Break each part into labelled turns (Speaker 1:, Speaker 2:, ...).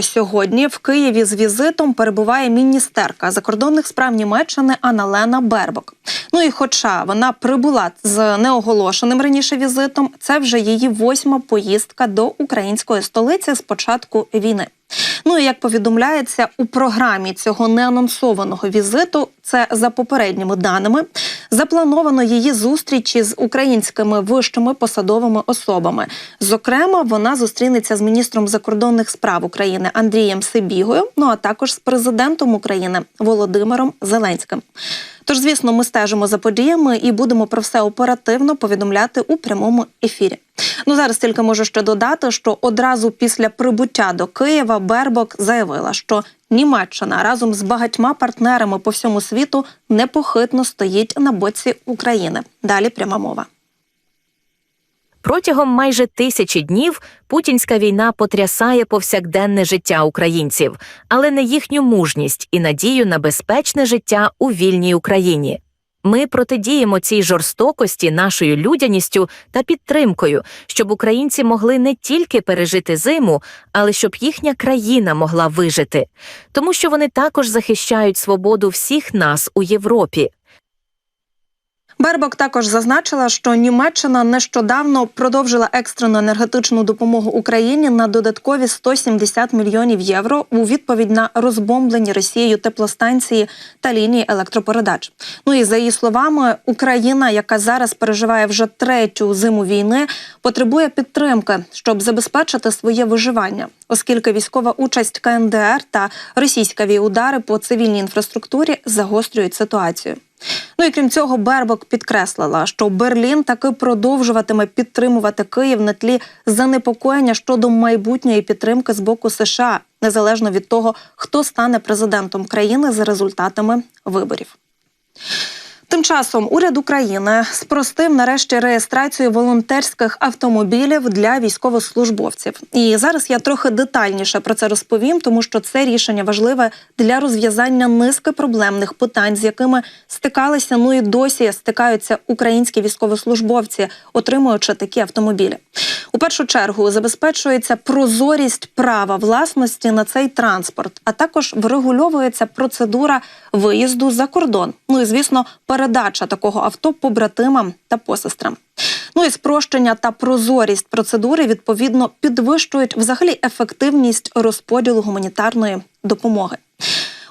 Speaker 1: Сьогодні в Києві з візитом перебуває міністерка закордонних справ Німеччини Аналена Бербок. Ну і хоча вона прибула з неоголошеним раніше візитом, це вже її восьма поїздка до української столиці з початку війни. Ну і як повідомляється у програмі цього неанонсованого візиту, це за попередніми даними, заплановано її зустрічі з українськими вищими посадовими особами. Зокрема, вона зустрінеться з міністром закордонних справ України Андрієм Сибігою, ну а також з президентом України Володимиром Зеленським. Тож, звісно, ми стежимо за подіями і будемо про все оперативно повідомляти у прямому ефірі. Ну зараз тільки можу ще додати, що одразу після прибуття до Києва Бербок заявила, що Німеччина разом з багатьма партнерами по всьому світу непохитно стоїть на боці України. Далі пряма мова.
Speaker 2: Протягом майже тисячі днів путінська війна потрясає повсякденне життя українців, але не їхню мужність і надію на безпечне життя у вільній Україні. Ми протидіємо цій жорстокості нашою людяністю та підтримкою, щоб українці могли не тільки пережити зиму, але щоб їхня країна могла вижити, тому що вони також захищають свободу всіх нас у Європі.
Speaker 1: Бербок також зазначила, що Німеччина нещодавно продовжила екстрену енергетичну допомогу Україні на додаткові 170 мільйонів євро у відповідь на розбомблені Росією теплостанції та лінії електропередач. Ну і за її словами, Україна, яка зараз переживає вже третю зиму війни, потребує підтримки, щоб забезпечити своє виживання, оскільки військова участь КНДР та російські авіаудари по цивільній інфраструктурі загострюють ситуацію. Ну і крім цього, Бербок підкреслила, що Берлін таки продовжуватиме підтримувати Київ на тлі занепокоєння щодо майбутньої підтримки з боку США, незалежно від того, хто стане президентом країни за результатами виборів. Тим часом уряд України спростив нарешті реєстрацію волонтерських автомобілів для військовослужбовців. І зараз я трохи детальніше про це розповім, тому що це рішення важливе для розв'язання низки проблемних питань, з якими стикалися ну і досі стикаються українські військовослужбовці, отримуючи такі автомобілі. У першу чергу забезпечується прозорість права власності на цей транспорт, а також врегульовується процедура виїзду за кордон. Ну і звісно, передача такого авто побратимам та посестрам. Ну і спрощення та прозорість процедури відповідно підвищують взагалі ефективність розподілу гуманітарної допомоги.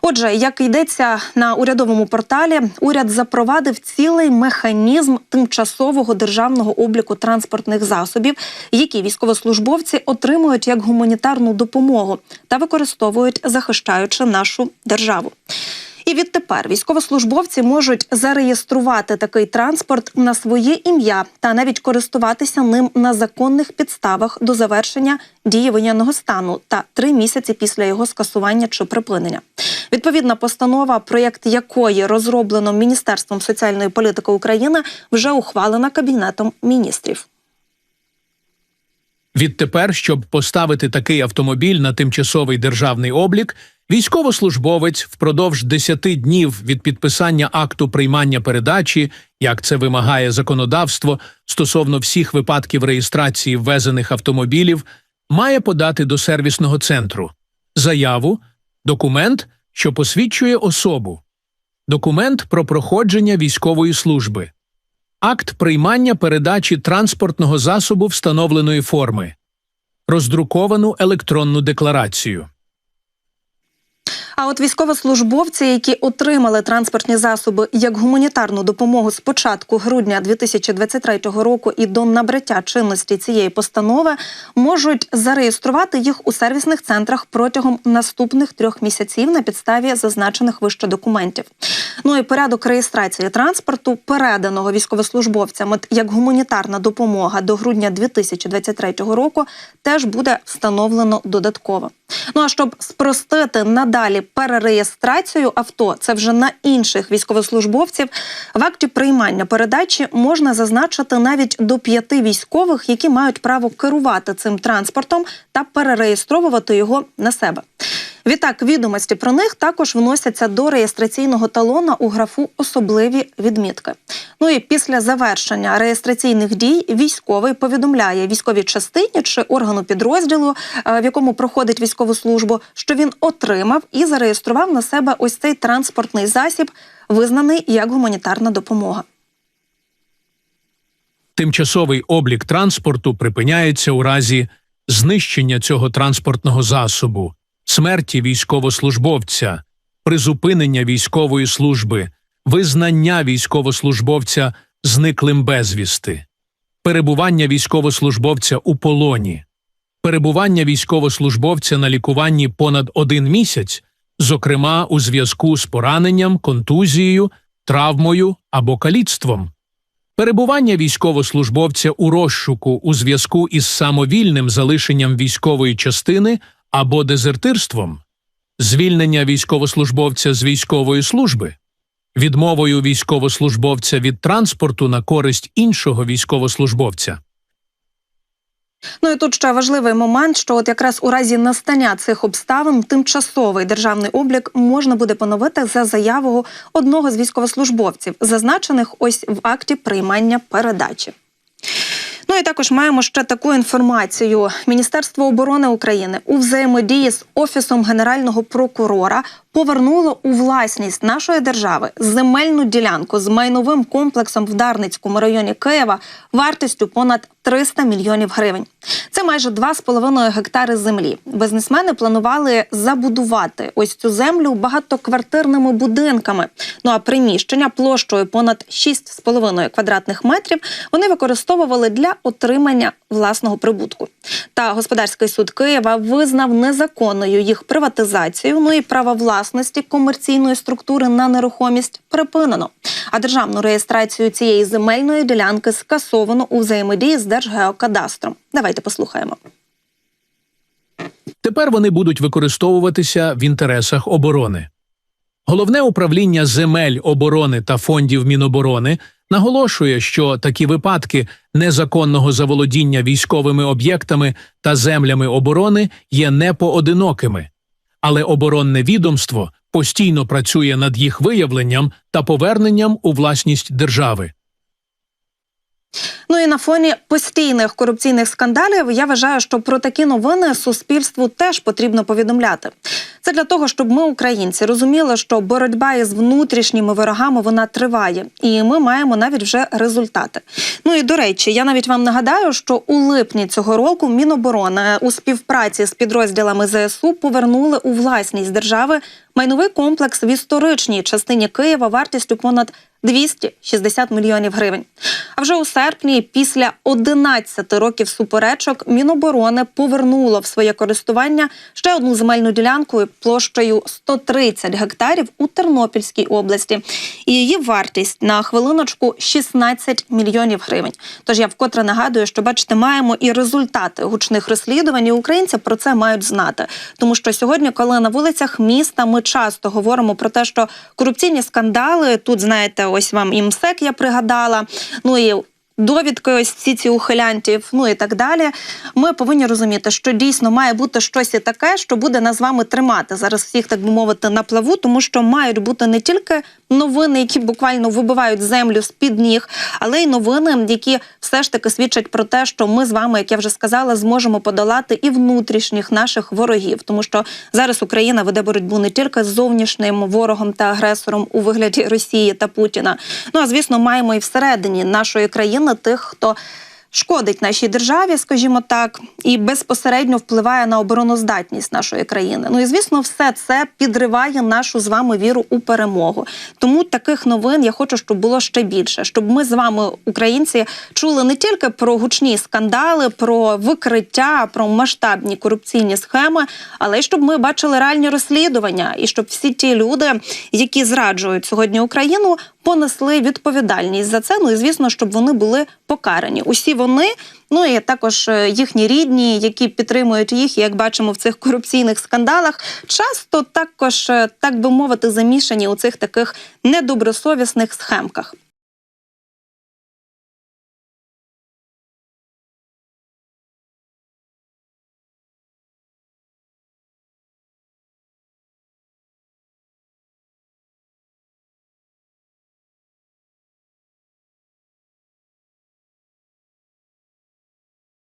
Speaker 1: Отже, як йдеться на урядовому порталі, уряд запровадив цілий механізм тимчасового державного обліку транспортних засобів, які військовослужбовці отримують як гуманітарну допомогу та використовують, захищаючи нашу державу. І відтепер військовослужбовці можуть зареєструвати такий транспорт на своє ім'я та навіть користуватися ним на законних підставах до завершення дії воєнного стану та три місяці після його скасування чи припинення. Відповідна постанова, проєкт якої розроблено Міністерством соціальної політики України, вже ухвалена кабінетом міністрів.
Speaker 3: Відтепер, щоб поставити такий автомобіль на тимчасовий державний облік, військовослужбовець впродовж 10 днів від підписання акту приймання передачі, як це вимагає законодавство стосовно всіх випадків реєстрації ввезених автомобілів, має подати до сервісного центру заяву, документ, що посвідчує особу, документ про проходження військової служби. Акт приймання передачі транспортного засобу встановленої форми, роздруковану електронну декларацію.
Speaker 1: А от військовослужбовці, які отримали транспортні засоби як гуманітарну допомогу з початку грудня 2023 року і до набраття чинності цієї постанови, можуть зареєструвати їх у сервісних центрах протягом наступних трьох місяців на підставі зазначених вище документів. Ну і порядок реєстрації транспорту, переданого військовослужбовцям як гуманітарна допомога до грудня 2023 року, теж буде встановлено додатково. Ну а щоб спростити надалі перереєстрацію авто, це вже на інших військовослужбовців. В акті приймання передачі можна зазначити навіть до п'яти військових, які мають право керувати цим транспортом та перереєстровувати його на себе. Відтак, відомості про них також вносяться до реєстраційного талона у графу особливі відмітки. Ну і після завершення реєстраційних дій військовий повідомляє військовій частині чи органу підрозділу, е, в якому проходить військову службу, що він отримав і зареєстрував на себе ось цей транспортний засіб, визнаний як гуманітарна допомога.
Speaker 3: Тимчасовий облік транспорту припиняється у разі знищення цього транспортного засобу, смерті військовослужбовця, призупинення військової служби, визнання військовослужбовця зниклим безвісти, перебування військовослужбовця у полоні, перебування військовослужбовця на лікуванні понад один місяць, зокрема у зв'язку з пораненням, контузією, травмою або каліцтвом. Перебування військовослужбовця у розшуку у зв'язку із самовільним залишенням військової частини або дезертирством, звільнення військовослужбовця з військової служби, відмовою військовослужбовця від транспорту на користь іншого військовослужбовця.
Speaker 1: Ну і тут ще важливий момент, що от якраз у разі настання цих обставин тимчасовий державний облік можна буде поновити за заявою одного з військовослужбовців, зазначених ось в акті приймання передачі. Ну і також маємо ще таку інформацію. Міністерство оборони України у взаємодії з офісом генерального прокурора повернуло у власність нашої держави земельну ділянку з майновим комплексом в Дарницькому районі Києва вартістю понад 300 мільйонів гривень. Це майже 2,5 гектари землі. Бізнесмени планували забудувати ось цю землю багатоквартирними будинками. Ну а приміщення площею понад 6,5 квадратних метрів вони використовували для отримання власного прибутку. Та господарський суд Києва визнав незаконною їх приватизацію. Ну і право власності комерційної структури на нерухомість припинено. А державну реєстрацію цієї земельної ділянки скасовано у взаємодії з Держгеокадастром. Давайте послухаємо.
Speaker 3: Тепер вони будуть використовуватися в інтересах оборони. Головне управління земель оборони та фондів Міноборони наголошує, що такі випадки незаконного заволодіння військовими об'єктами та землями оборони є непоодинокими, але оборонне відомство постійно працює над їх виявленням та поверненням у власність держави.
Speaker 1: Ну і на фоні постійних корупційних скандалів я вважаю, що про такі новини суспільству теж потрібно повідомляти. Це для того, щоб ми, українці, розуміли, що боротьба із внутрішніми ворогами вона триває, і ми маємо навіть вже результати. Ну і до речі, я навіть вам нагадаю, що у липні цього року Міноборони у співпраці з підрозділами ЗСУ повернули у власність держави майновий комплекс в історичній частині Києва вартістю понад 260 мільйонів гривень. А вже у серпні, після 11 років суперечок, Міноборони повернуло в своє користування ще одну земельну ділянку площею 130 гектарів у Тернопільській області. І її вартість на хвилиночку 16 мільйонів гривень. Тож я вкотре нагадую, що бачите, маємо і результати гучних розслідувань. і Українці про це мають знати. Тому що сьогодні, коли на вулицях міста ми часто говоримо про те, що корупційні скандали тут, знаєте, ось вам і МСЕК я пригадала. Ну і довідки, ось ці ці ухилянтів, ну і так далі. Ми повинні розуміти, що дійсно має бути щось і таке, що буде нас з вами тримати зараз всіх, так би мовити, на плаву, тому що мають бути не тільки новини, які буквально вибивають землю з під ніг, але й новини, які все ж таки свідчать про те, що ми з вами, як я вже сказала, зможемо подолати і внутрішніх наших ворогів, тому що зараз Україна веде боротьбу не тільки з зовнішнім ворогом та агресором у вигляді Росії та Путіна. Ну а звісно, маємо і всередині нашої країни тих, хто шкодить нашій державі, скажімо так, і безпосередньо впливає на обороноздатність нашої країни. Ну і звісно, все це підриває нашу з вами віру у перемогу. Тому таких новин я хочу, щоб було ще більше, щоб ми з вами, українці, чули не тільки про гучні скандали, про викриття, про масштабні корупційні схеми, але й щоб ми бачили реальні розслідування, і щоб всі ті люди, які зраджують сьогодні Україну, понесли відповідальність за це. Ну і звісно, щоб вони були покарані. Усі вони, ну і також е, їхні рідні, які підтримують їх, як бачимо в цих корупційних скандалах, часто також, е, так би мовити, замішані у цих таких недобросовісних схемках.